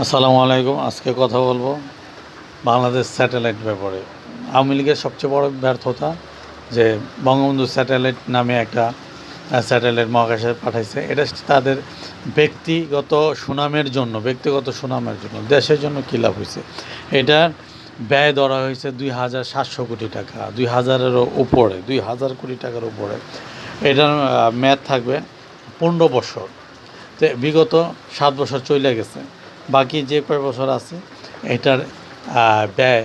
আসসালামু আলাইকুম। আজকে কথা বলব বাংলাদেশ স্যাটেলাইট ব্যাপারে। আওয়ামী লীগের সবচেয়ে বড় ব্যর্থতা যে বঙ্গবন্ধু স্যাটেলাইট নামে একটা স্যাটেলাইট মহাকাশে পাঠাইছে, এটা তাদের ব্যক্তিগত সুনামের জন্য, ব্যক্তিগত সুনামের জন্য, দেশের জন্য কী লাভ হয়েছে? এটার ব্যয় ধরা হয়েছে দুই হাজার সাতশো কোটি টাকা, দুই হাজারেরও উপরে, দুই হাজার কোটি টাকার উপরে। এটার মেয়াদ থাকবে পনেরো বছর। তো বিগত সাত বছর চলে গেছে। বাকি যে কয় বছর আছে, এটার ব্যয়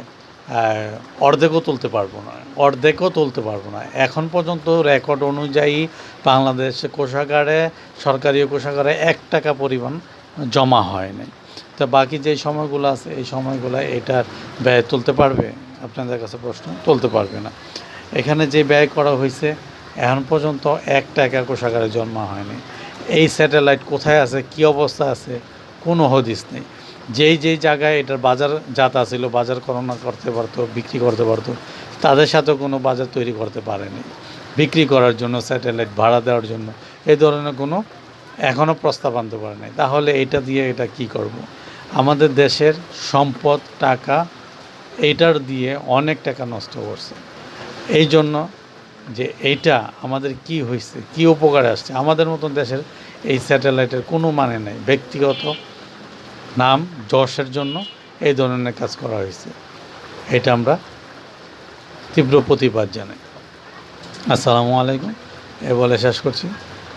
অর্ধেকও তুলতে পারব না। অর্ধেকও তুলতে পারব না। এখন পর্যন্ত রেকর্ড অনুযায়ী বাংলাদেশ কোষাগারে, সরকারি কোষাগারে এক টাকা পরিমাণ জমা হয়নি তো বাকি যে সময়গুলো আছে, এই সময়গুলো এটার ব্যয় তুলতে পারবে? আপনাদের কাছে প্রশ্ন, তুলতে পারবে না। এখানে যে ব্যয় করা হয়েছে, এখন পর্যন্ত এক টাকা কোষাগারে জন্মা হয়নি। এই স্যাটেলাইট কোথায় আছে, কি অবস্থা আছে কোনো হদিস নেই। যেই যেই জায়গায় এটার বাজার জাত আছিল, বাজার করোনা করতে পারতো, বিক্রি করতে পারতো, তাদের সাথে কোনো বাজার তৈরি করতে পারেনি। বিক্রি করার জন্য, স্যাটেলাইট ভাড়া দেওয়ার জন্য এই ধরনের কোনো এখনও প্রস্তাব আনতে পারে নাই। তাহলে এটা দিয়ে এটা কি করব। আমাদের দেশের সম্পদ, টাকা, এইটার দিয়ে অনেক টাকা নষ্ট করছে। এই জন্য যে এইটা আমাদের কি হয়েছে কি উপকারে আসছে, আমাদের মতন দেশের এই স্যাটেলাইটের কোনো মানে নেই। ব্যক্তিগত নাম যশের জন্য এই ধরনের কাজ করা হয়েছে। এটা আমরা তীব্র প্রতিবাদ জানাই। আসসালামু আলাইকুম। এ বলে শেষ করছি।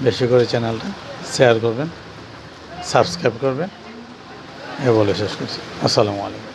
বেশি করে চ্যানেলটা শেয়ার করবেন, সাবস্ক্রাইব করবেন। এ বলে শেষ করছি। আসসালামু আলাইকুম।